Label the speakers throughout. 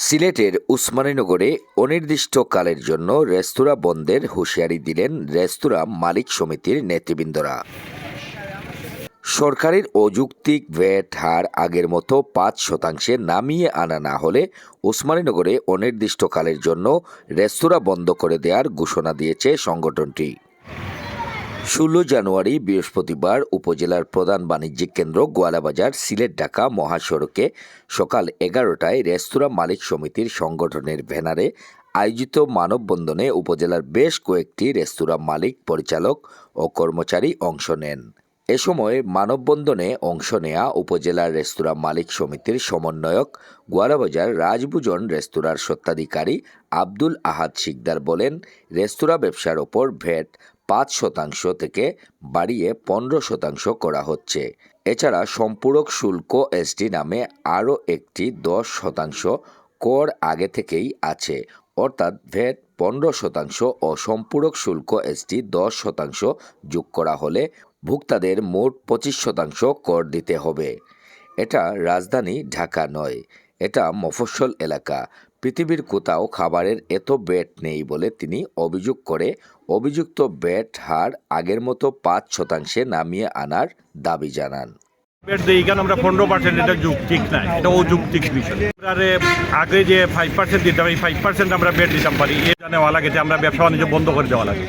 Speaker 1: সিলেটের উসমানীনগরে অনির্দিষ্টকালের জন্য রেস্তোরাঁ বন্ধের হুঁশিয়ারি দিলেন রেস্তোরাঁ মালিক সমিতির নেতৃবৃন্দরা। সরকারের অযৌক্তিক ভ্যাট হার আগের মতো পাঁচ শতাংশে নামিয়ে আনা না হলে উসমানীনগরে অনির্দিষ্টকালের জন্য রেস্তোরাঁ বন্ধ করে দেওয়ার ঘোষণা দিয়েছে সংগঠনটি। ষোলো জানুয়ারি বৃহস্পতিবার উপজেলার প্রধান বাণিজ্যিক কেন্দ্র গোয়ালাবাজার, সিলেট, ঢাকা, মহাসড়কে সকাল এগারোটায় রেস্তোরাঁ মালিক সমিতির সংগঠনের ব্যানারে আয়োজিত মানববন্ধনে উপজেলার বেশ কয়েকটি রেস্তোরাঁ মালিক, পরিচালক ও কর্মচারী অংশ নেন। এ সময় মানববন্ধনে অংশ নেয়া উপজেলার রেস্তোরাঁ মালিক সমিতির সমন্বয়ক গোয়ালাবাজার রাজভুজন রেস্তোরাঁর স্বত্বাধিকারী আব্দুল আহাদ শিকদার বলেন, রেস্তোরাঁ ব্যবসার ওপর ভ্যাট পাঁচ শতাংশ থেকে বাড়িয়ে পনেরো শতাংশ করা হচ্ছে। এছাড়া সম্পূরক শুল্ক এসটি নামে আরও একটি দশ শতাংশ কর আগে থেকেই আছে। অর্থাৎ ভ্যাট পনেরো শতাংশ ও সম্পূরক শুল্ক এসটি দশ শতাংশ যোগ করা হলে ভোক্তাদের মোট পঁচিশ শতাংশ কর দিতে হবে। এটা রাজধানী ঢাকা নয়, এটা মফস্বল এলাকা। পৃথিবীর কোথাও খাবারের এত ব্যাট নেই বলে তিনি অভিযোগ করে। অভিযুক্ত ব্যাট হার আগের মতো পাঁচ শতাংশে নামিয়ে আনার দাবি জানান।
Speaker 2: বেড দিই কেন আমরা পনেরো পার্সেন্ট এটা যুক্তিক না এটা অযৌক্তিক বিষয়। আরে আগে যে ফাইভ পার্সেন্ট দিতাম এই ফাইভ পার্সেন্ট আমরা বেড দিতাম পারি এ নেওয়া লাগে যে আমরা ব্যবসা বাণিজ্য বন্ধ করে দেওয়া লাগে।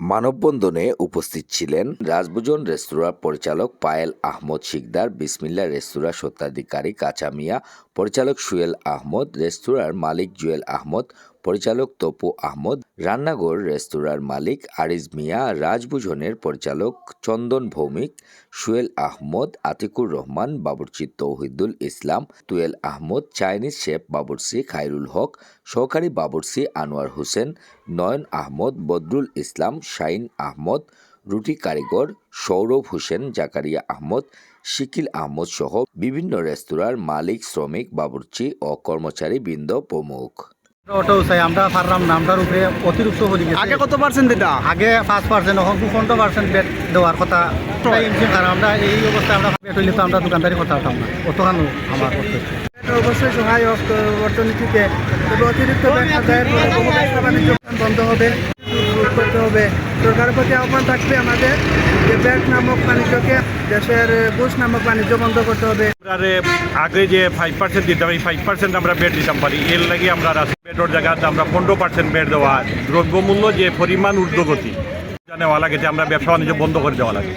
Speaker 1: মানববন্ধনে উপস্থিত ছিলেন রাজভুজন রেস্তোরাঁ পরিচালক পায়েল আহমদ শিকদার বিসমিল্লা রেস্তোরাঁ স্বত্বাধিকারী কাঁচা মিয়া পরিচালক সুয়েল আহমদ, রেস্তোরাঁর মালিক জুয়েল আহমদ, পরিচালক তপু আহমদ, রান্নাঘর রেস্তোরাঁর মালিক আরিজ মিয়া, রাজভুজনের পরিচালক চন্দন ভৌমিক, সুয়েল আহমদ, আতিকুর রহমান, বাবুর্চি তৌহিদুল ইসলাম, তুয়েল আহমদ, চাইনিজ শেফ বাবুর্চি খায়রুল হক, সহকারী বাবুর্চি আনোয়ার হোসেন, নয়ন আহমদ, বদরুল ইসলাম, শাইন আহমদ রুটি কারিগর সৌরভ হোসেন জাকারিয়া আহমদ শিকিল আহমদ সহ বিভিন্ন রেস্তোরাঁর মালিক শ্রমিক বাবুর্চি ও কর্মচারী বৃন্দ প্রমুখ।
Speaker 3: অটো চাই আমরা পারলাম না আমরার উপরে অতিরিক্ত হয়ে গেছে।
Speaker 4: আগে কত পার্সেন্ট দিতা
Speaker 3: আগে পাঁচ পার্সেন্ট এখন পনেরো পার্সেন্ট বেড দেওয়ার কথা। কারণ আমরা এই অবস্থায় আমরা হইলে তো আমরা দোকানদারি করতে পারতাম না। অতখানো আমার করতে
Speaker 4: অবশ্যই সহায়ক অর্থনীতিতে অতিরিক্ত বন্ধ হবে। করতে হবে। সরকারের প্রতি আহ্বান থাকবে আমাদের যে ব্যাট নামক বাণিজ্যকে দেশের বুস নামক বাণিজ্য বন্ধ করতে হবে।
Speaker 2: আগে যে ফাইভ পার্সেন্ট দিতাম এই ফাইভ পার্সেন্ট আমরা বেড দিতাম পারি। এর লাগে আমরা বেডর জায়গাতে আমরা পনেরো পার্সেন্ট বেড দেওয়া দ্রব্যমূল্য যে পরিমাণ ঊর্ধ্বগতি জানে নেওয়া লাগে যে আমরা ব্যবসা বাণিজ্য বন্ধ করে দেওয়া লাগে।